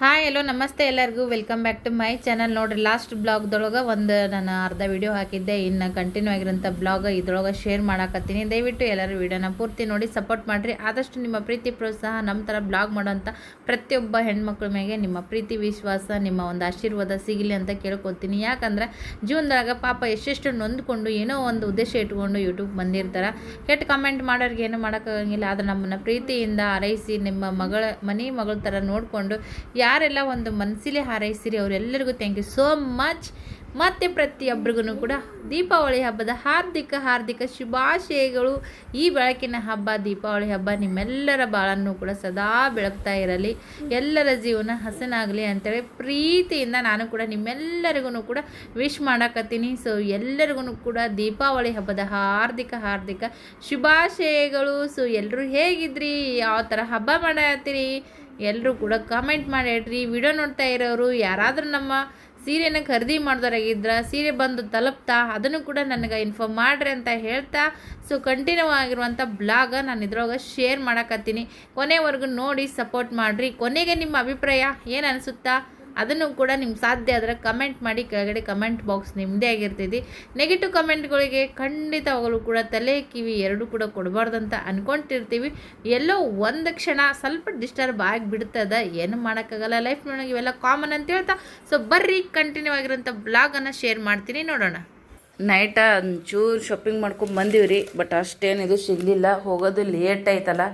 Hi hello ನಮಸ್ತೆ ಎಲ್ಲರಿಗೂ. Welcome back to my channel ನೋಡ್ರಿ ಲಾಸ್ಟ್ ಬ್ಲಾಗ್ದೊಳಗೆ ಒಂದು ನಾನು ಅರ್ಧ ವಿಡಿಯೋ ಹಾಕಿದ್ದೆ. ಇನ್ನು ಕಂಟಿನ್ಯೂ ಆಗಿರೋಂಥ ಬ್ಲಾಗ್ ಇದ್ರೊಳಗೆ ಶೇರ್ ಮಾಡಾಕತ್ತೀನಿ. ದಯವಿಟ್ಟು ಎಲ್ಲರೂ ವಿಡಿಯೋನ ಪೂರ್ತಿ ನೋಡಿ ಸಪೋರ್ಟ್ ಮಾಡಿರಿ. ಆದಷ್ಟು ನಿಮ್ಮ ಪ್ರೀತಿ, ಪ್ರೋತ್ಸಾಹ ನಮ್ಮ ಥರ ಬ್ಲಾಗ್ ಮಾಡೋಂಥ ಪ್ರತಿಯೊಬ್ಬ ಹೆಣ್ಮಕ್ಳ ಮೇಲೆ ನಿಮ್ಮ ಪ್ರೀತಿ, ವಿಶ್ವಾಸ, ನಿಮ್ಮ ಒಂದು ಆಶೀರ್ವಾದ ಸಿಗಲಿ ಅಂತ ಕೇಳ್ಕೊತೀನಿ. ಯಾಕಂದ್ರೆ ಜೀವನದಾಗ ಪಾಪ ಎಷ್ಟೆಷ್ಟು ನೊಂದ್ಕೊಂಡು ಏನೋ ಒಂದು ಉದ್ದೇಶ ಇಟ್ಕೊಂಡು ಯೂಟ್ಯೂಬ್ ಬಂದಿರ್ತಾರೆ. ಕೆಟ್ಟ ಕಮೆಂಟ್ ಮಾಡೋರಿಗೆ ಏನು ಮಾಡೋಕ್ಕಾಗಂಗಿಲ್ಲ. ಆದರೆ ನಮ್ಮನ್ನು ಪ್ರೀತಿಯಿಂದ ಹಾರೈಸಿ, ನಿಮ್ಮ ಮಗಳ, ಮನೆ ಮಗಳ ಥರ ನೋಡಿಕೊಂಡು ಯಾರೆಲ್ಲ ಒಂದು ಮನಸ್ಸಿಲೆ ಹಾರೈಸಿರಿ, ಅವರೆಲ್ಲರಿಗೂ ಥ್ಯಾಂಕ್ ಯು ಸೋ ಮಚ್ ಮತ್ತು ಪ್ರತಿಯೊಬ್ಬರಿಗೂ ಕೂಡ ದೀಪಾವಳಿ ಹಬ್ಬದ ಹಾರ್ದಿಕ ಹಾರ್ದಿಕ ಶುಭಾಶಯಗಳು. ಈ ಬೆಳಕಿನ ಹಬ್ಬ, ದೀಪಾವಳಿ ಹಬ್ಬ ನಿಮ್ಮೆಲ್ಲರ ಬಾಳನ್ನು ಕೂಡ ಸದಾ ಬೆಳಗ್ತಾ ಇರಲಿ. ಎಲ್ಲರ ಜೀವನ ಹಸನಾಗಲಿ ಅಂತೇಳಿ ಪ್ರೀತಿಯಿಂದ ನಾನು ಕೂಡ ನಿಮ್ಮೆಲ್ಲರಿಗೂ ಕೂಡ ವಿಶ್ ಮಾಡಕತ್ತೀನಿ. ಸೊ ಎಲ್ಲರಿಗೂ ಕೂಡ ದೀಪಾವಳಿ ಹಬ್ಬದ ಹಾರ್ದಿಕ ಹಾರ್ದಿಕ ಶುಭಾಶಯಗಳು. ಸೊ ಎಲ್ಲರೂ ಹೇಗಿದ್ರಿ? ಯಾವ ಥರ ಹಬ್ಬ ಮಾಡತ್ತೀರಿ? ಎಲ್ಲರೂ ಕೂಡ ಕಾಮೆಂಟ್ ಮಾಡಿ ಹೇಳ್ರಿ. ವಿಡಿಯೋ ನೋಡ್ತಾ ಇರೋರು ಯಾರಾದರೂ ನಮ್ಮ ಸೀರೆನ ಖರೀದಿ ಮಾಡಿದವರಾಗಿದ್ದರೆ ಸೀರೆ ಬಂದು ತಲುಪ್ತಾ, ಅದನ್ನು ಕೂಡ ನನಗೆ ಇನ್ಫಾರ್ಮ್ ಮಾಡ್ರಿ ಅಂತ ಹೇಳ್ತಾ ಸೊ ಕಂಟಿನ್ಯೂ ಆಗಿರುವಂಥ ಬ್ಲಾಗ ನಾನು ಇದ್ರೊಳಗೆ ಶೇರ್ ಮಾಡಕತ್ತೀನಿ. ಕೊನೆವರೆಗೂ ನೋಡಿ ಸಪೋರ್ಟ್ ಮಾಡಿರಿ. ಕೊನೆಗೆ ನಿಮ್ಮ ಅಭಿಪ್ರಾಯ ಏನು ಅನಿಸುತ್ತಾ? ಅದನ್ನು ಕೂಡ ನಿಮ್ಗೆ ಸಾಧ್ಯ ಆದರೆ ಕಮೆಂಟ್ ಮಾಡಿ ಕೆಳಗಡೆ ಕಮೆಂಟ್ ಬಾಕ್ಸ್ ನಿಮ್ಮದೇ ಆಗಿರ್ತೈತಿ. ನೆಗೆಟಿವ್ ಕಮೆಂಟ್ಗಳಿಗೆ ಖಂಡಿತವಾಗಲೂ ಕೂಡ ತಲೆ ಕಿವಿ ಎರಡೂ ಕೂಡ ಕೊಡಬಾರ್ದು ಅಂತ ಅನ್ಕೊಂಡಿರ್ತೀವಿ ಎಲ್ಲೋ ಒಂದು ಕ್ಷಣ ಸ್ವಲ್ಪ ಡಿಸ್ಟರ್ಬ್ ಆಗಿಬಿಡ್ತದ ಏನು ಮಾಡೋಕ್ಕಾಗಲ್ಲ. ಲೈಫ್ನೊಳಗೆ ಇವೆಲ್ಲ ಕಾಮನ್ ಅಂತ ಹೇಳ್ತಾ ಸೊ ಬರ್ರಿ ಕಂಟಿನ್ಯೂ ಆಗಿರೋಂಥ ಬ್ಲಾಗನ್ನು ಶೇರ್ ಮಾಡ್ತೀನಿ, ನೋಡೋಣ. ನೈಟ ಒಂಚೂರು ಶಾಪಿಂಗ್ ಮಾಡ್ಕೊಂಡು ಬಂದೀವಿ ಬಟ್ ಅಷ್ಟೇನಿದು ಸಿಗಲಿಲ್ಲ. ಹೋಗೋದು ಲೇಟ್ ಆಯ್ತಲ್ಲ.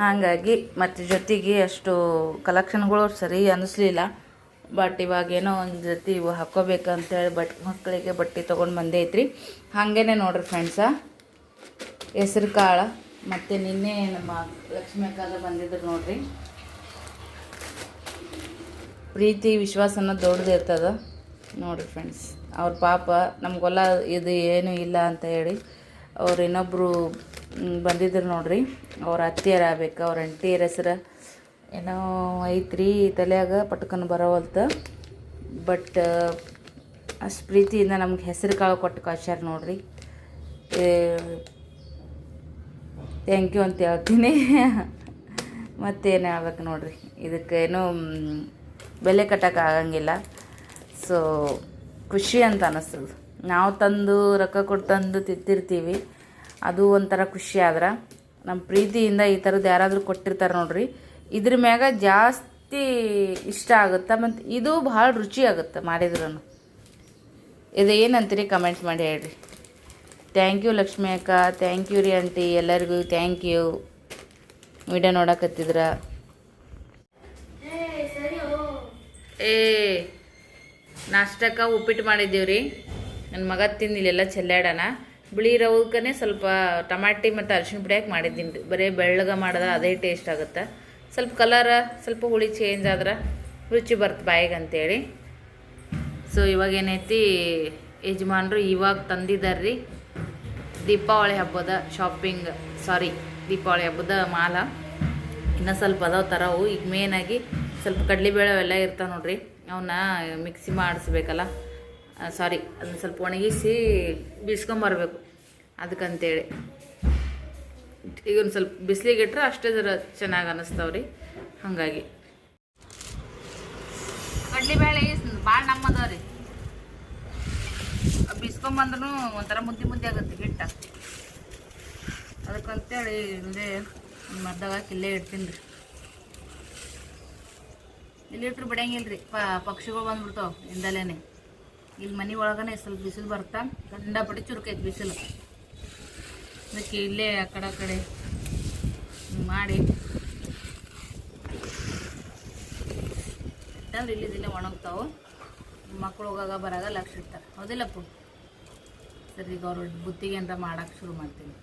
ಹಾಗಾಗಿ ಮತ್ತು ಜೊತೆಗೆ ಅಷ್ಟು ಕಲೆಕ್ಷನ್ಗಳು ಸರಿ ಅನ್ನಿಸ್ಲಿಲ್ಲ ಬಟ್ ಇವಾಗ ಏನೋ ಒಂದು ಜೊತೆ ಇವು ಹಾಕ್ಕೋಬೇಕಂತೇಳಿ ಬಟ್ ಮಕ್ಕಳಿಗೆ ಬಟ್ಟೆ ತೊಗೊಂಡು ಬಂದೇ ಐತ್ರಿ ಹಾಗೇನೆ ನೋಡ್ರಿ ಫ್ರೆಂಡ್ಸ ಹೆಸ್ರು ಕಾಳು ಮತ್ತು ನಿನ್ನೆ ನಮ್ಮ ಲಕ್ಷ್ಮಿ ಕಾಲ ಬಂದಿದ್ರು ನೋಡ್ರಿ. ಪ್ರೀತಿ, ವಿಶ್ವಾಸ ಅನ್ನೋದು ಇರ್ತದ. ನೋಡಿರಿ ಫ್ರೆಂಡ್ಸ್ ಅವ್ರ ಪಾಪ ನಮಗೊಲ್ಲ ಇದು ಏನು ಇಲ್ಲ ಅಂತ ಹೇಳಿ ಅವ್ರು ಇನ್ನೊಬ್ಬರು ಬಂದಿದ್ರು ನೋಡ್ರಿ. ಅವ್ರ ಅತ್ತಿಯರ ಆಗ್ಬೇಕು, ಅವ್ರ ಅಂಟಿಯರ ಹೆಸ್ರು. ಏನೋ ಐತ್ರಿ ತಲೆಯಾಗ ಪಟ್ಕನ್ ಬರೋವಲ್ತ. ಬಟ್ ಅಷ್ಟು ಪ್ರೀತಿಯಿಂದ ನಮ್ಗೆ ಹೆಸರು ಕಾಳು ಕೊಟ್ಟು ಕಳ್ಸ್ಯಾರ ನೋಡ್ರಿ. ಥ್ಯಾಂಕ್ ಯು ಅಂತ ಹೇಳ್ತೀನಿ. ಮತ್ತೇನು ಹೇಳ್ಬೇಕು ನೋಡ್ರಿ. ಇದಕ್ಕೇನು ಬೆಲೆ ಕಟ್ಟಕ್ಕೆ ಆಗಂಗಿಲ್ಲ. ಸೊ ಖುಷಿ ಅಂತ ಅನ್ನಿಸ್ತದೆ ನಾವು ತಂದು, ರೊಕ್ಕ ಕೊಟ್ಟು ತಂದು ತಿಂತಿರ್ತೀವಿ. ಅದು ಒಂಥರ ಖುಷಿ ಆದ್ರೆ. ನಮ್ಮ ಪ್ರೀತಿಯಿಂದ ಈ ಥರದ್ದು ಯಾರಾದರೂ ಕೊಟ್ಟಿರ್ತಾರೆ ನೋಡ್ರಿ. ಇದ್ರ ಮ್ಯಾಗ ಜಾಸ್ತಿ ಇಷ್ಟ ಆಗುತ್ತೆ? ಮತ್ತು ಇದು ಭಾಳ ರುಚಿ ಆಗುತ್ತೆ ಮಾಡಿದ್ರೂ ಇದು ಏನಂತೀರಿ ಕಮೆಂಟ್ ಮಾಡಿ ಹೇಳ್ರಿ. ಥ್ಯಾಂಕ್ ಯು ಲಕ್ಷ್ಮೀ ಅಕ್ಕ. ಥ್ಯಾಂಕ್ ಯು ರೀ ಆಂಟಿ. ಎಲ್ಲರಿಗೂ ಥ್ಯಾಂಕ್ ಯು ವಿಡಿಯೋ ನೋಡಕತ್ತಿದ್ರ. ಏ, ನಾಷ್ಟಕ್ಕ ಉಪ್ಪಿಟ್ಟು ಮಾಡಿದ್ದೀವಿ ರೀ ನನ್ನ ಮಗ ತಿಂದು ಇಲ್ಲೆಲ್ಲ ಚೆಲ್ಲಾಡೋಣ ಬಿಳಿ ರವಕ್ಕನೇ ಸ್ವಲ್ಪ ಟಮಾಟಿ ಮತ್ತು ಅರಿಶಿಣ ಪುಡಿ ಹಾಕಿ ಮಾಡಿದ್ದೀನಿ ರೀ. ಬರೀ ಬೆಳ್ಳಗೆ ಮಾಡಿದ್ರೆ ಅದೇ ಟೇಸ್ಟ್ ಆಗುತ್ತೆ. ಸ್ವಲ್ಪ ಕಲರ್ ಸ್ವಲ್ಪ ಹುಳಿ ಚೇಂಜ್ ಆದ್ರೆ ರುಚಿ ಬರ್ತ ಬಾಯಿಗೆ ಅಂತೇಳಿ. ಸೊ ಇವಾಗ ಏನೈತಿ, ಯಜಮಾನ್ರು ಇವಾಗ ತಂದಿದ್ದಾರೆ ರೀ ದೀಪಾವಳಿ ಹಬ್ಬದ ಶಾಪಿಂಗ್ ಸಾರಿ ದೀಪಾವಳಿ ಹಬ್ಬದ ಮಾಲ. ಇನ್ನೂ ಸ್ವಲ್ಪ ಅದಾವ ತರವು, ಈಗ ಮೇನಾಗಿ ಸ್ವಲ್ಪ ಕಡಲೆಬೇಳೆ ಅವೆಲ್ಲ ಇರ್ತಾವೆ ನೋಡ್ರಿ ಅವನ್ನ ಮಿಕ್ಸಿ ಮಾಡಿಸ್ಬೇಕಲ್ಲ. ಸಾರಿ ಅದನ್ನ ಸ್ವಲ್ಪ ಒಣಗಿಸಿ ಬೀಸ್ಕೊಂಬರ್ಬೇಕು, ಅದಕ್ಕಂತೇಳಿ. ಈಗ ಒಂದು ಸ್ವಲ್ಪ ಬಿಸಿಲಿಗೆ ಇಟ್ಟರೆ ಅಷ್ಟೇ ಜರ ಚೆನ್ನಾಗಿ ಅನ್ನಿಸ್ತಾವ ರೀ ಹಾಗಾಗಿ. ಕಡ್ಲಿಬೇಳೆ ಭಾಳ ನಮ್ಮದವ ರೀ ಬಿಸ್ಕೊಂಬಂದ್ರೂ ಒಂಥರ ಮುದ್ದೆ ಮುದ್ದೆ ಆಗುತ್ತೆ ಹಿಟ್ಟ. ಅದಕ್ಕಂತೇಳಿ ಇಲ್ಲೇ ಮರ್ದಾಗ ಇಲ್ಲೇ ಇಡ್ತೀನಿ ರೀ. ಇಲ್ಲಿ ಇಟ್ರು ಬಿಡಂಗಿಲ್ಲ ರೀ ಪಕ್ಷಿಗಳು ಬಂದ್ಬಿಡ್ತಾವ ಹಿಂದಲೇನೆ. ಇಲ್ಲಿ ಮನೆ ಒಳಗನೆ ಸ್ವಲ್ಪ ಬಿಸಿಲು ಬರ್ತಾ ಗಂಡಪಟ್ಟಿ ಚುರುಕೈತೆ ಬಿಸಿಲು. ಅದಕ್ಕೆ ಇಲ್ಲೇ ಆ ಕಡೆ ಕಡೆ ಹಿಂಗ್ ಮಾಡಿ. ಇಟ್ಟಂದ್ರೆ ಇಲ್ಲಿ ಒಣಗ್ತಾವೆ. ಮಕ್ಕಳು ಹೋಗಾಗ ಬರಾಗ ಲಕ್ಷ ಇರ್ತಾರೆ ಹೌದಿಲ್ಲಪ್ಪ ಸರಿ, ಈಗ ಅವ್ರ ಬುತ್ತಿಗೆ ಅಂತ ಮಾಡೋಕೆ ಶುರು ಮಾಡ್ತೀನಿ.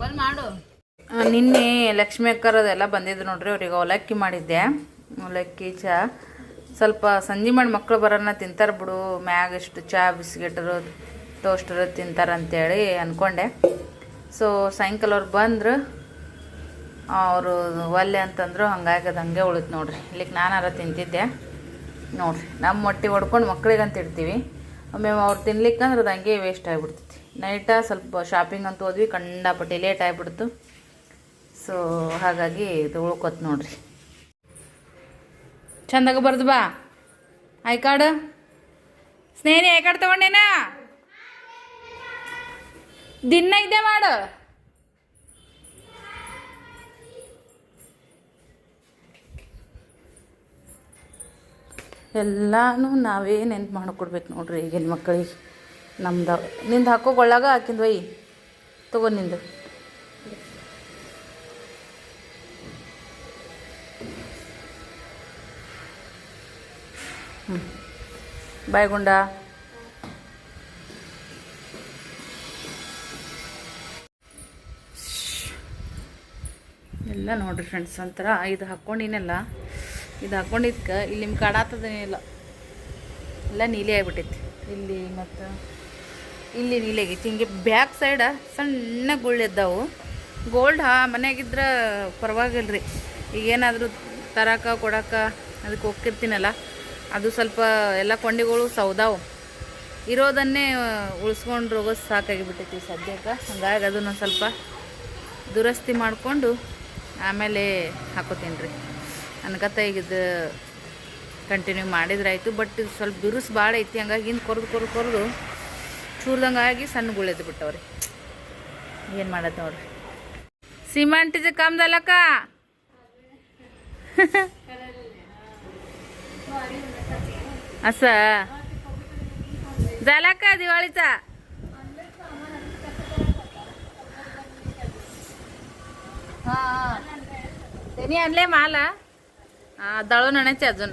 ಬಂದ್ ಮಾಡು. ನಿನ್ನೆ ಲಕ್ಷ್ಮಿ ಅಕ್ಕರದೆಲ್ಲ ಬಂದಿದ್ರು ನೋಡ್ರಿ, ಅವ್ರಿಗೆ ಅವಲಕ್ಕಿ ಮಾಡಿದ್ದೆ. ಅವಲಕ್ಕಿ ಚಾ. ಸ್ವಲ್ಪ ಸಂಜೆ ಮಾಡಿ ಮಕ್ಕಳು ಬರೋಣ ತಿಂತಾರೆ ಬಿಡು, ಮ್ಯಾಗ ಇಷ್ಟು ಚಾ, ಬಿಸ್ಕೆಟರು, ಟೋಸ್ಟರು ತಿಂತಾರೆ ಅಂತೇಳಿ ಅಂದ್ಕೊಂಡೆ ಸೊ ಸಾಯಂಕಾಲ ಅವ್ರು ಬಂದರು, ಅವರು ಒಲ್ಲೆ ಅಂತಂದ್ರು ಹಂಗಾಗಿ ಅದು ಹಂಗೆ ಉಳಿತು ನೋಡ್ರಿ. ಇಲ್ಲಿಗೆ ನಾನಾರ ತಿಂತಿದ್ದೆ. ನೋಡ್ರಿ ನಮ್ಮ ಮೊಟ್ಟೆ ಹೊಡ್ಕೊಂಡು ಮಕ್ಳಿಗಂತ ಇಡ್ತೀವಿ. ಒಮ್ಮೆ ಅವ್ರು ತಿನ್ಲಿಕ್ಕಂದ್ರೆ ಅದು ಹಂಗೆ ವೇಸ್ಟ್ ಆಗಿಬಿಡ್ತೈತಿ. ನೈಟ ಸ್ವಲ್ಪ ಶಾಪಿಂಗ್ ಅಂತ ಹೋದ್ವಿ ಕಂಡಾಪಟ್ಟಿ ಲೇಟ್ ಆಗಿಬಿಡ್ತು. ಸೊ ಹಾಗಾಗಿ ಇದು ಉಳ್ಕೊತ್ ನೋಡ್ರಿ. ಚಂದಾಗ ಬರ್ದು ಬಾ. I card? ಸ್ನೇಹಿ, ಐ ಕಾರ್ಡ್ ತಗೊಂಡೇನಾ ದಿನ ಇದ್ದೇ ಮಾಡು. ಎಲ್ಲಾನು ನಾವೇ ನೆನ್ಪು ಮಾಡ್ಕೊಡ್ಬೇಕು ನೋಡ್ರಿ ಈಗಿನ ಮಕ್ಕಳಿಗೆ ನಮ್ದು ನಿಂದು ಹಾಕೋಗೊಳ್ಳಾಗ ಹಾಕಿಂದು ಒಯ್. ತಗೋ ನಿಂದು. ಬಾಯ್ ಗುಂಡ. ಎಲ್ಲ ನೋಡ್ರಿ ಫ್ರೆಂಡ್ಸ್ ಒಂಥರ ಇದು ಹಾಕ್ಕೊಂಡಿನಲ್ಲ ಇದು ಹಾಕ್ಕೊಂಡಿದ್ಕೆ ಇಲ್ಲಿ ನಿಮ್ಗೆ ಕಾಡಾತದೇನಿಲ್ಲ ಎಲ್ಲ ನೀಲಿ ಆಗಿಬಿಟ್ಟೈತಿ. ಇಲ್ಲಿ ಮತ್ತು ಇಲ್ಲಿ ನೀಲಿ ಆಗೈತಿ ಹಿಂಗೆ ಬ್ಯಾಕ್ ಸೈಡ ಸಣ್ಣ ಗುಳ್ಳೆದ್ದಾವು ಗೋಲ್ಡ್ ಹಾ ಮನೆಯಾಗಿದ್ರೆ ಪರವಾಗಿಲ್ಲ ರೀ ಈಗೇನಾದರೂ ತರಕ, ಕೊಡಕ ಅದಕ್ಕೆ ಹೋಗ್ತಿರ್ತೀನಲ್ಲ. ಅದು ಸ್ವಲ್ಪ ಎಲ್ಲ ಕೊಂಡಿಗಳು ಸೌದಾವು. ಇರೋದನ್ನೇ ಉಳಿಸ್ಕೊಂಡು ಹೋಗೋದು ಸಾಕಾಗಿಬಿಟ್ಟೈತಿ ಸದ್ಯಕ್ಕೆ. ಹಂಗಾಗಿ ಅದನ್ನು ಸ್ವಲ್ಪ ದುರಸ್ತಿ ಮಾಡಿಕೊಂಡು ಆಮೇಲೆ ಹಾಕೋತೀನಿ ರೀ ಅನ್ಕತ್ತ ಈಗ ಇದು ಕಂಟಿನ್ಯೂ ಮಾಡಿದ್ರಾಯಿತು ಬಟ್ ಇದು ಸ್ವಲ್ಪ ಬಿರುಸು ಭಾಳ ಐತಿ. ಹಂಗಾಗಿ ಹಿಂದೆ ಕೊರ್ದು ಕೊರ್ದು ಕೊರ್ದು ಚೂರ್ದಂಗೆ ಆಗಿ ಸಣ್ಣ ಗುಳೆದು ಬಿಟ್ಟವ್ರಿ ಏನು ಮಾಡತ್ತೆ ನೋಡ್ರಿ. ಸಿಮೆಂಟ್ ಇದು ಕಮ್ದಲ್ಲಕ್ಕ? अस झाला का दिवाळीचा हा त्यांनी आणले मला हा दळून आणायचे अजून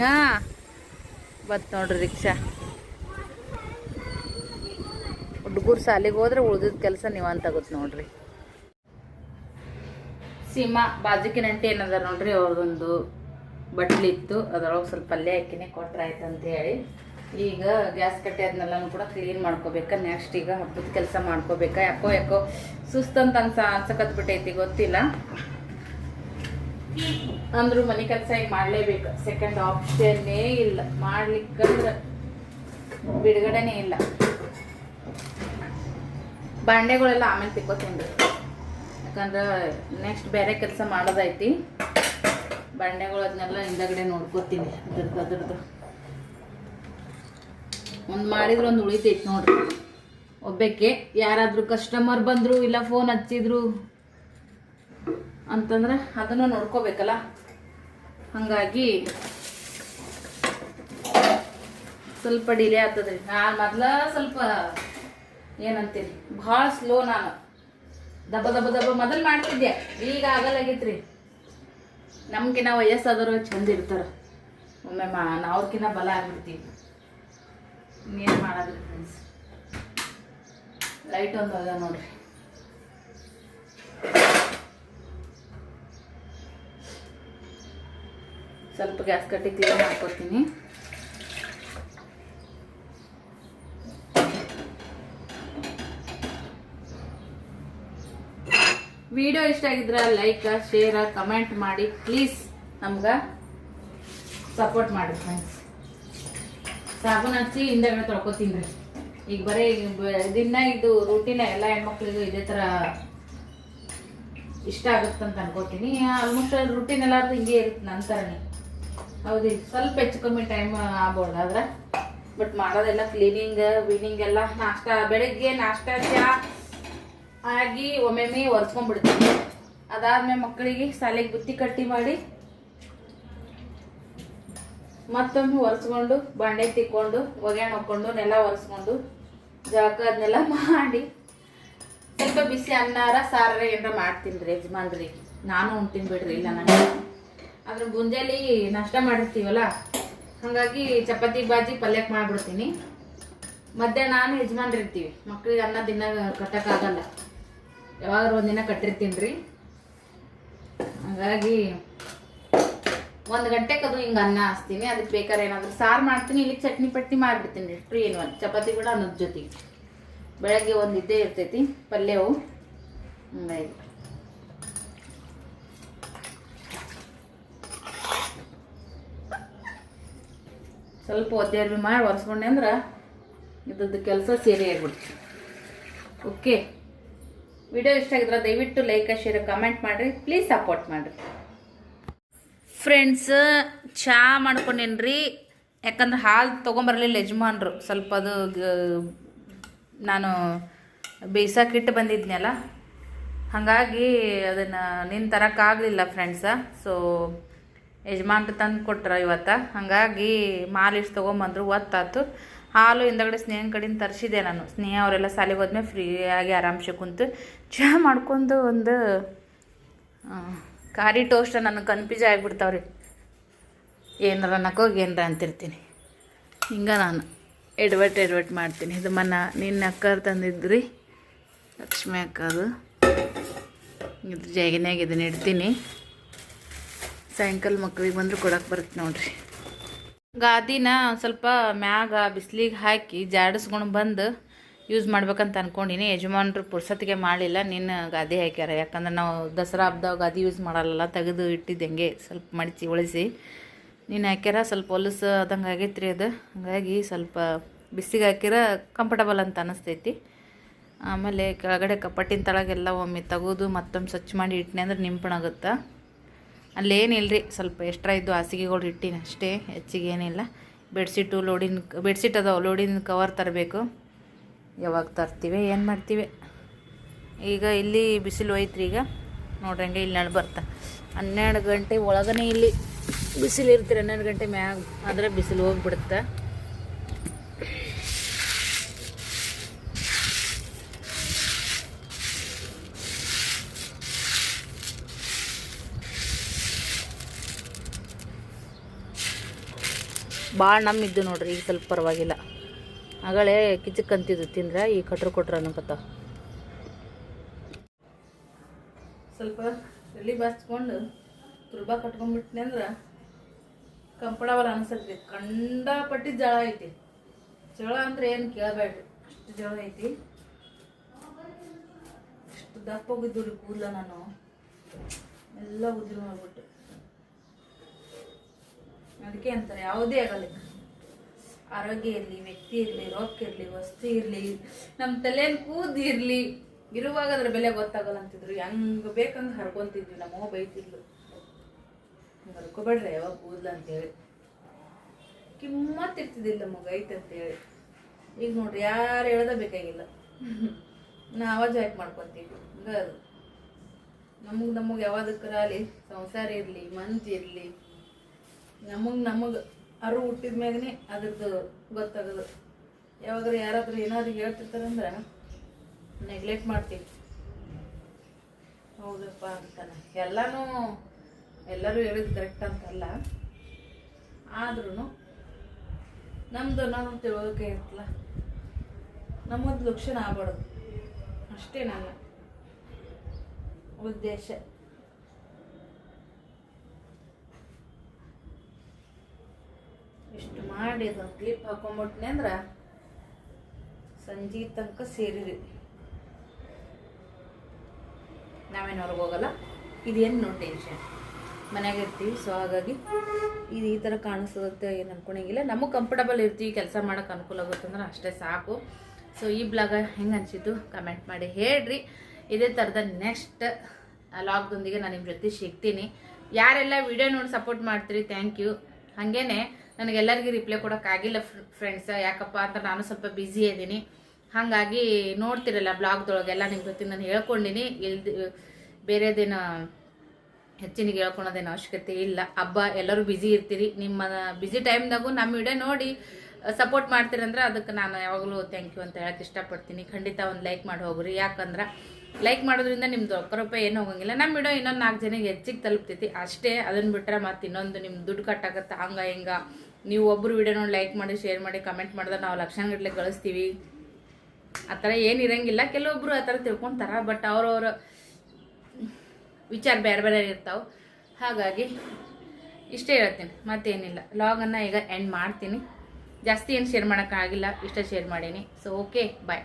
हा ಬತ್ ನೋಡ್ರಿ ರಿಕ್ಷಾ ಹುಡುಗರು ಶಾಲೆಗೆ ಹೋದ್ರೆ ಉಳ್ದಿದ್ ಕೆಲಸ ನೀವು ಅಂತ ಗೊತ್ತು ನೋಡ್ರಿ ಸೀಮಾ ಬಾಜುಕಿನ ಅಂಟಿ ಏನದ ನೋಡ್ರಿ ಅವ್ರದೊಂದು ಬಟ್ಲಿತ್ತು ಅದರೊಳಗೆ ಸ್ವಲ್ಪ ಪಲ್ಯ ಹಾಕಿನೇ, ಕೊಟ್ರೆ ಆಯ್ತು ಹೇಳಿ. ಈಗ ಗ್ಯಾಸ್ ಕಟ್ಟೆ ಅದನ್ನೆಲ್ಲನೂ ಕೂಡ ಕ್ಲೀನ್ ಮಾಡ್ಕೋಬೇಕು ನೆಕ್ಸ್ಟ್ ಈಗ ಹಬ್ಬದ ಕೆಲಸ ಮಾಡ್ಕೋಬೇಕಾ. ಯಾಕೋ ಯಾಕೋ ಸುಸ್ತಂತ ಅನ್ಸ ಅನ್ಸಕತ್ ಬಿಟ್ಟೈತಿ, ಗೊತ್ತಿಲ್ಲ. ಅಂದ್ರೂ ಮನೆ ಕೆಲಸ ಈಗ ಮಾಡಲೇಬೇಕು. ಸೆಕೆಂಡ್ ಆಪ್ಷನ್ನೇ ಇಲ್ಲ. ಮಾಡ್ಲಿಕ್ಕಂದ್ರೆ ಬಿಡುಗಡೆನೇ ಇಲ್ಲ. ಬಾಂಡೆಗಳೆಲ್ಲ ಆಮೇಲೆ ತಿಕ್ಕೋತೀನಿ. ಯಾಕಂದ್ರೆ ನೆಕ್ಸ್ಟ್ ಬೇರೆ ಕೆಲಸ ಮಾಡೋದೈತಿ. ಬಾಂಡೆಗಳು ಅದನ್ನೆಲ್ಲ ಹಿಂದಗಡೆ ನೋಡ್ಕೋತೀನಿ, ಅದ್ರದ್ದು ಅದ್ರದ್ದು. ಒಂದು ಮಾಡಿದ್ರೆ ಒಂದು ಉಳಿತೈತೆ ನೋಡ್ರಿ. ಒಬ್ಬಕ್ಕೆ ಯಾರಾದರೂ ಕಸ್ಟಮರ್ ಬಂದರು ಇಲ್ಲ ಫೋನ್ ಹಚ್ಚಿದ್ರು ಅಂತಂದ್ರೆ ಅದನ್ನು ನೋಡ್ಕೋಬೇಕಲ್ಲ? ಹಾಗಾಗಿ ಸ್ವಲ್ಪ ಡಿಲೇ ಆಗ್ತದ್ರಿ ನಾನು ಮೊದಲ ಸ್ವಲ್ಪ ಏನಂತೀನಿ, ಭಾಳ ಸ್ಲೋ ನಾನು. ದಬ್ಬ ದಬ್ಬ ದಬ್ಬ ಮೊದಲು ಮಾಡ್ತಿದ್ದೆ, ಈಗ ಆಗಲ್ಲಾಗೈತ್ರಿ ನಮ್ಗಿನ ವಯಸ್ಸಾದವರು ಚಂದ ಇರ್ತಾರ. ಒಮ್ಮೆ ಮಾ ಬಲ ಆಗ್ಬಿಡ್ತೀವಿ ಇನ್ನೇನು ಮಾಡೋದ್ರಿ ಫ್ರೆಂಡ್ಸ್ ಲೈಟ್ ಒಂದು ಅದ ನೋಡ್ರಿ. ಸ್ವಲ್ಪ ಗ್ಯಾಸ್ ಕಟ್ಟಿ ಕ್ಲೀನ್ ಮಾಡ್ಕೊತೀನಿ ವಿಡಿಯೋ ಇಷ್ಟ ಆಗಿದ್ರೆ ಲೈಕ್ ಶೇರ್ ಕಮೆಂಟ್ ಮಾಡಿ. ಪ್ಲೀಸ್ ನಮ್ಗೆ ಸಪೋರ್ಟ್ ಮಾಡಿ ಫ್ರೆಂಡ್ಸ್ ಸಾಬೂನು ಹಚ್ಚಿ ಹಿಂದೆಗಡೆ ತೊಳ್ಕೊತೀನಿ ರೀ. ಈಗ ಬರೀ ದಿನ ಇದು ರೂಟೀನ ಎಲ್ಲ ಹೆಣ್ಮಕ್ಳಿಗೂ ಇದೇ ಥರ ಇಷ್ಟ ಆಗುತ್ತೆ ಅಂತ ಅನ್ಕೋತೀನಿ. ಆಲ್ಮೋಸ್ಟ್ ರೂಟೀನ್ ಎಲ್ಲಾರ್ದು ಹಿಂಗೆ ಇರುತ್ತೆ ನನ್ನ ಥರನೇ ಹೌದು ಸ್ವಲ್ಪ ಹೆಚ್ಚು ಕಮ್ಮಿ ಟೈಮ್ ಆಗ್ಬೋದು ಆದ್ರೆ. ಬಟ್ ಮಾಡೋದೆಲ್ಲ ಕ್ಲೀನಿಂಗ್ ವೀನಿಂಗ್ ಎಲ್ಲ ನಾಷ್ಟ, ಬೆಳಗ್ಗೆ ನಾಷ್ಟ, ಚಾ ಆಗಿ ಒಮ್ಮೆಮ್ಮೆ ಒರೆಸ್ಕೊಂಡ್ಬಿಡ್ತೀನಿ. ಅದಾದ್ಮೇಲೆ ಮಕ್ಕಳಿಗೆ ಶಾಲೆಗೆ ಬುತ್ತಿ ಕಟ್ಟಿ ಮಾಡಿ ಮತ್ತೊಮ್ಮೆ ಒರೆಸ್ಕೊಂಡು, ಬಾಂಡೆ ತಿಕ್ಕೊಂಡು ಒಗ್ಯಾಣ ಹಾಕ್ಕೊಂಡು ನೆಲ ಒರೆಸ್ಕೊಂಡು ಜಳಕ ಅದನ್ನೆಲ್ಲ ಮಾಡಿ. ಸ್ವಲ್ಪ ಬಿಸಿ ಅನ್ನಾರ ಸಾರ ಏನಾರ ಮಾಡ್ತೀನಿ ರೀ ಯಜಮಾನ್ರಿ ನಾನು ಉಣ್ತೀನಿ ಬಿಡ್ರಿ, ಇಲ್ಲ ನನಗೆ. ಅದ್ರ ಮುಂಜಾನೆ ನಾಷ್ಟ ಮಾಡಿರ್ತೀವಲ್ಲ, ಹಾಗಾಗಿ ಚಪಾತಿ, ಬಾಜಿ, ಪಲ್ಯಕ್ಕೆ ಮಾಡ್ಬಿಡ್ತೀನಿ. ಮಧ್ಯಾಹ್ನ ನಾನು ಯಜಮಾನ್ರಿರ್ತೀವಿ. ಮಕ್ಳಿಗೆ ಅನ್ನ, ದಿನ ಕಟ್ಟಕ್ಕಾಗಲ್ಲ. ಯಾವಾಗಾರು ಒಂದಿನ ಕಟ್ಟಿರ್ತೀನಿ ರೀ. ಹಾಗಾಗಿ ಒಂದು ಗಂಟೆಗೆ ಅದು ಹಿಂಗೆ ಅನ್ನ ಹಾಸ್ತೀನಿ ಅದಕ್ಕೆ ಬೇಕಾದ್ರೆ ಏನಾದರೂ ಸಾರು ಮಾಡ್ತೀನಿ ಇಲ್ಲಿ ಚಟ್ನಿ ಪಟ್ಟಿ ಮಾಡಿಬಿಡ್ತೀನಿ ಫ್ರೀ ಏನು ಒಂದು ಚಪಾತಿ ಕೂಡ ಅನ್ನದ ಜೊತೆಗೆ ಬೆಳಗ್ಗೆ ಒಂದು ಇದ್ದೇ ಇರ್ತೈತಿ, ಪಲ್ಯವು. ಹಂಗಾಗಿ. ಸ್ವಲ್ಪ ಒದ್ದೆ ಅರ್ಬಿ ಮಾಡಿ ಒರೆಸ್ಕೊಂಡೆ ಅಂದ್ರೆ ಇದ್ದದ್ದು ಕೆಲಸ ಸೇರಿ ಆಗ್ಬಿಡ್ತು. ಓಕೆ ವಿಡಿಯೋ ಇಷ್ಟ ಆಗಿದ್ರೆ ದಯವಿಟ್ಟು ಲೈಕ್, ಶೇರ್, ಕಮೆಂಟ್ ಮಾಡಿರಿ. ಪ್ಲೀಸ್ ಸಪೋರ್ಟ್ ಮಾಡಿರಿ. ಫ್ರೆಂಡ್ಸ್ ಚಹಾ ಮಾಡ್ಕೊಂಡೇನ್ರಿ? ಯಾಕಂದ್ರೆ ಹಾಲು ತೊಗೊಂಬರಲಿಲ್ಲ ಯಜಮಾನ್ರು. ಸ್ವಲ್ಪ ಅದು ನಾನು ಬೇಯಿಸೋಕಿಟ್ಟು ಬಂದಿದ್ನಲ್ಲ. ಹಾಗಾಗಿ ಅದನ್ನು ನಿನ್ನ ತರೋಕ್ಕಾಗಲಿಲ್ಲ ಫ್ರೆಂಡ್ಸ ಸೊ ಯಜಮಾನ್ರು ತಂದು ಕೊಟ್ರ ಇವತ್ತು. ಹಾಗಾಗಿ ಮಾಲಿಷ್ಟು ತೊಗೊಂಬಂದ್ರು, ಒತ್ತಾತು. ಹಾಲು ಹಿಂದಗಡೆ ಸ್ನೇಹನ ಕಡೆಯಿಂದ ತರಿಸಿದೆ ನಾನು. ಸ್ನೇಹ ಅವರೆಲ್ಲ ಸಾಲಿಗೆ ಹೋದ್ಮೇಲೆ ಫ್ರೀಯಾಗಿ ಆರಾಮ್ಸೆ ಕುಂತು ಚಹಾ ಮಾಡ್ಕೊಂಡು ಒಂದು ಖಾರಿ ಟೋಸ್ಟ್ ನನಗೆ ಕನ್ಫ್ಯೂಸ್ ಆಗಿಬಿಡ್ತಾವ್ರಿ. ಏನಾರ ನಕ್ಕೋಗಿ ಏನಾರ ಅಂತಿರ್ತೀನಿ. ಹಿಂಗೆ ನಾನು ಎಡ್ವಟ್ ಎಡ್ವಟ್ ಮಾಡ್ತೀನಿ. ಇದು ಮನ ನಿನ್ನ ಅಕ್ಕರ್ ತಂದಿದ್ರಿ. ಲಕ್ಷ್ಮಿ ಅಕ್ಕದು. ಇದು ಜೈಗಿನಾಗ ಇದನ್ನ ಇಡ್ತೀನಿ. ಸಾಯಂಕಾಲ ಮಕ್ಳಿಗೆ ಬಂದರೂ ಕೊಡಕ್ಕೆ ಬರುತ್ತೆ ನೋಡ್ರಿ. ಗಾದಿನ ಒಂದು ಸ್ವಲ್ಪ ಮ್ಯಾಗ ಬಿಸಿಲಿಗೆ ಹಾಕಿ ಜಾಡಿಸ್ಕೊಂಡು ಬಂದು ಯೂಸ್ ಮಾಡ್ಬೇಕಂತ ಅಂದ್ಕೊಂಡಿನಿ ಯಜಮಾನ್ರು ಪುರ್ಸತ್ತಿಗೆ ಮಾಡಲಿಲ್ಲ ನಿನ್ನ ಗಾದಿ ಹಾಕ್ಯಾರ. ಯಾಕಂದ್ರೆ ನಾವು ದಸರಾ ಹಬ್ಬದಾಗ ಗಾದಿ ಯೂಸ್ ಮಾಡಲ್ಲ ತೆಗೆದು ಇಟ್ಟಿದ್ದಂಗೆ ಸ್ವಲ್ಪ ಮಡಚಿ ಉಳಿಸಿ. ನೀನು ಹಾಕ್ಯಾರ, ಸ್ವಲ್ಪ ಹೊಲಸು ಆದಂಗೆ ಆಗೈತೆ ಅದು. ಹಾಗಾಗಿ ಸ್ವಲ್ಪ ಬಿಸಿಗೆ ಹಾಕಿರ ಕಂಫರ್ಟಬಲ್ ಅಂತ ಅನಿಸ್ತೈತಿ. ಆಮೇಲೆ ಕೆಳಗಡೆ ಕಪ್ಪಟ್ಟಿನ ತಳಗೆಲ್ಲ ಒಮ್ಮೆ ತೆಗೆದು ಮತ್ತೊಮ್ಮೆ ಸ್ವಚ್ಛ ಮಾಡಿ ಇಟ್ಟನೆ ಅಂದ್ರೆ ನಿಂಪಣಾಗುತ್ತೆ. ಅಲ್ಲೇನಿಲ್ಲ ರೀ ಸ್ವಲ್ಪ ಎಕ್ಸ್ಟ್ರಾ ಇದ್ದು ಹಾಸಿಗೆಗಳು ಇಟ್ಟಿನಿ ಅಷ್ಟೇ, ಹೆಚ್ಚಿಗೆ ಏನಿಲ್ಲ. ಬೆಡ್ಶೀಟು ಲೋಡಿನ ಬೆಡ್ಶೀಟ್ ಅದಾವೆ ಲೋಡಿನ ಕವರ್ ತರಬೇಕು. ಯಾವಾಗ ತರ್ತೀವಿ, ಏನು ಮಾಡ್ತೀವಿ? ಈಗ ಇಲ್ಲಿ ಬಿಸಿಲು ಐತ್ರಿ ಈಗ. ನೋಡ್ರಂಗೆ ಇಲ್ಲಿ ನಾಳೆ ಬರ್ತಾ. ಹನ್ನೆರಡು ಗಂಟೆ ಒಳಗನೆ ಇಲ್ಲಿ ಬಿಸಿಲು ಇರ್ತೀರಿ, ಹನ್ನೆರಡು ಗಂಟೆ ಮ್ಯಾಗ ಆದರೆ ಬಿಸಿಲು ಹೋಗ್ಬಿಡುತ್ತೆ. ಭಾಳ ನಮ್ಮಿದ್ದು ನೋಡ್ರಿ, ಈಗ ಸ್ವಲ್ಪ ಪರವಾಗಿಲ್ಲ. ಆಗಳೇ ಕಿಚಕ್ ಅಂತಿದ್ದು ತಿಂದ್ರೆ ಈ ಕಟ್ರು ಕೊಟ್ರ ಅನ್ನಕತ್ತ. ಸ್ವಲ್ಪ ಎಲ್ಲಿ ಬಾಸ್ಕೊಂಡು ತುರ್ಬಾ ಕಟ್ಕೊಂಡ್ಬಿಟ್ನಿ ಅಂದ್ರೆ ಕಂಫರ್ಟಬಲ್ ಕಂಡ ಕಂಡಾಪಟ್ಟಿ ಜಳ ಐತಿ. ಜಳ ಅಂದ್ರೆ ಏನು ಕೇಳಬೇಡ್ರಿ ಅಷ್ಟು ಜಳ ಐತಿ. ಅಷ್ಟು ದಪ್ಪ ಹೋಗಿದ್ದು ಕೂದಲ ನಾನು. ಎಲ್ಲ ಉದುರು ಮಾಡ್ಬಿಟ್ಟು. ಅದಕ್ಕೆ ಅಂತಾರೆ, ಯಾವುದೇ ಆಗಲಿ. ಆರೋಗ್ಯ ಇರಲಿ, ವ್ಯಕ್ತಿ ಇರಲಿ, ರೋಗ ಇರಲಿ, ವಸ್ತು ಇರಲಿ ನಮ್ಮ ತಲೆಯಲ್ಲಿ ಕೂದಿ ಇರಲಿ, ಇರುವಾಗ ಅದ್ರ ಬೆಲೆ ಗೊತ್ತಾಗಲ್ಲ ಅಂತಿದ್ರು. ಹೆಂಗ್ ಬೇಕಂಗೆ ಹರ್ಕೊಂತಿದ್ವಿ ನಮ್ಮವ್ವ ಬೈತಿದ್ಲು. ಹಂಗೆ ಹರ್ಕೋಬೇಡ್ರಿ, ಯಾವಾಗ ಕೂದ್ಲ ಅಂತೇಳಿ. ಕಿಮ್ಮತ್ ಇರ್ತಿದ್ದಿಲ್ಲ ಮಗ ಐತೆ ಅಂತೇಳಿ. ಈಗ ನೋಡ್ರಿ, ಯಾರು ಹೇಳ್ದ ಬೇಕಾಗಿಲ್ಲ. ನಾವ ಜಾಯ್ಕ್ ಮಾಡ್ಕೊತೀವಿ. ಹಂಗ ನಮಗೆ ನಮಗೆ ಯಾವ್ದಕ್ಕರ ಅಲ್ಲಿ ಸಂಸಾರ ಇರಲಿ ಮಂಜ್ ಇರಲಿ ನಮಗೆ ನಮಗೆ ಅರು ಹುಟ್ಟಿದ ಮ್ಯಾಗನೇ ಅದ್ರದ್ದು ಗೊತ್ತಾಗೋದು. ಯಾವಾಗಾರ ಯಾರಾದರೂ ಏನಾದ್ರು ಹೇಳ್ತಿರ್ತಾರಂದ್ರೆ ನೆಗ್ಲೆಕ್ಟ್ ಮಾಡ್ತೀವಿ. ಹೌದಪ್ಪ ಅಂತಾನೆ. ಎಲ್ಲನೂ ಎಲ್ಲರೂ ಹೇಳಿದ್ ಕರೆಕ್ಟ್ ಅಂತಲ್ಲ ಆದ್ರೂ ನಮ್ದು ನಾವು ತಿಳೋದಕ್ಕೆ ಇರ್ತಲ್ಲ ನಮ್ಮದು ಲಕ್ಷಣ ಆಗ್ಬಾರ್ದು. ಅಷ್ಟೇ ನನ್ನ ಉದ್ದೇಶ. ಇಷ್ಟು ಮಾಡಿ ಅದನ್ನು ಕ್ಲಿಪ್ ಹಾಕೊಂಬಿಟ್ನೆ ಅಂದ್ರೆ ಸಂಜೆ ತನಕ ಸೇರಿರಿ. ನಾವೇನು ಹೊರಗೆ ಹೋಗಲ್ಲ? ಇದೇನು ನೋ ಟೆನ್ಷನ್ ಮನೆಯಾಗ ಇರ್ತೀವಿ ಸೊ ಹಾಗಾಗಿ ಇದು ಈ ಥರ ಕಾಣಿಸುತ್ತೆ ಏನು ಅನ್ಕೊಳಂಗಿಲ್ಲ. ನಮಗೆ ಕಂಫರ್ಟಬಲ್ ಇರ್ತೀವಿ, ಕೆಲಸ ಮಾಡೋಕ್ಕೆ ಅನುಕೂಲ ಆಗುತ್ತೆ ಅಂದ್ರೆ ಅಷ್ಟೇ ಸಾಕು. ಸೊ ಈ ಬ್ಲಾಗ ಹೆಂಗೆ ಅನಿಸಿತು ಕಮೆಂಟ್ ಮಾಡಿ ಹೇಳ್ರಿ. ಇದೇ ಥರದ ನೆಕ್ಸ್ಟ್ ಲಾಗ್ದೊಂದಿಗೆ ನಾನು ನಿಮ್ಮ ಜೊತೆ ಸಿಗ್ತೀನಿ. ಯಾರೆಲ್ಲ ವಿಡಿಯೋ ನೋಡಿ ಸಪೋರ್ಟ್ ಮಾಡ್ತೀರಿ ಥ್ಯಾಂಕ್ ಯು ಹಾಗೇನೆ ನನಗೆಲ್ಲರಿಗೂ ರಿಪ್ಲೈ ಕೊಡೋಕ್ಕಾಗಿಲ್ಲ ಫ್ರೆಂಡ್ಸ್ ಯಾಕಪ್ಪ ಅಂತ ನಾನು ಸ್ವಲ್ಪ ಬ್ಯುಸಿ ಇದ್ದೀನಿ. ಹಾಗಾಗಿ ನೋಡ್ತಿರಲ್ಲ ಬ್ಲಾಗ್ದೊಳಗೆಲ್ಲ ನಿಮ್ಗೆ ಗೊತ್ತಿನ ನಾನು ಹೇಳ್ಕೊಂಡಿನಿ. ಇಲ್ದ, ಬೇರೆದೇನು ಹೆಚ್ಚಿನಿಗೆ ಹೇಳ್ಕೊಳೋದೇನು ಅವಶ್ಯಕತೆ ಇಲ್ಲ. ಹಬ್ಬ, ಎಲ್ಲರೂ ಬ್ಯುಸಿ ಇರ್ತೀರಿ. ನಿಮ್ಮ ಬ್ಯುಸಿ ಟೈಮ್ದಾಗೂ ನಮ್ಮ ವಿಡಿಯೋ ನೋಡಿ ಸಪೋರ್ಟ್ ಮಾಡ್ತೀರಂದ್ರೆ ಅದಕ್ಕೆ ನಾನು ಯಾವಾಗಲೂ ಥ್ಯಾಂಕ್ ಯು ಅಂತ ಹೇಳಕ್ಕೆ ಇಷ್ಟಪಡ್ತೀನಿ. ಖಂಡಿತ ಒಂದು ಲೈಕ್ ಮಾಡಿ ಹೋಗ್ರಿ. ಯಾಕಂದ್ರೆ ಲೈಕ್ ಮಾಡೋದ್ರಿಂದ ನಿಮ್ದು ಒಕ್ಕ ರೂಪಾಯಿ ಏನು ಹೋಗಂಗಿಲ್ಲ. ನಮ್ಮ ವಿಡಿಯೋ ಇನ್ನೊಂದು ನಾಲ್ಕು ಜನಕ್ಕೆ ಹೆಚ್ಚಿಗೆ ತಲುಪ್ತೈತಿ. ಅಷ್ಟೇ ಅದನ್ನು ಬಿಟ್ಟರೆ ಮತ್ತೆ ಇನ್ನೊಂದು ನಿಮ್ಮ ದುಡ್ಡು ಕಟ್ಟಾಗತ್ತೆ ಹಂಗೆ, ಹಿಂಗ ನೀವು ಒಬ್ಬರು ವಿಡಿಯೋ ನೋಡಿ ಲೈಕ್ ಮಾಡಿ ಶೇರ್ ಮಾಡಿ ಕಮೆಂಟ್ ಮಾಡಿದ್ರೆ ನಾವು ಲಕ್ಷಾನುಗಟ್ಟಲೆ ಕಳಿಸ್ತೀವಿ ಆ ಥರ ಏನು ಇರಂಗಿಲ್ಲ. ಕೆಲವೊಬ್ಬರು ಆ ಥರ ತಿಳ್ಕೊತಾರೆ ಬಟ್ ಅವ್ರವ್ರ ವಿಚಾರ ಬೇರೆ ಬೇರೆ ಇರ್ತಾವೆ. ಹಾಗಾಗಿ ಇಷ್ಟೇ ಹೇಳ್ತೀನಿ, ಮತ್ತೇನಿಲ್ಲ. ಲಾಗನ್ನು ಈಗ ಎಂಡ್ ಮಾಡ್ತೀನಿ. ಜಾಸ್ತಿ ಏನು ಶೇರ್ ಮಾಡೋಕ್ಕಾಗಿಲ್ಲ ಇಷ್ಟೇ ಶೇರ್ ಮಾಡೀನಿ. So okay bye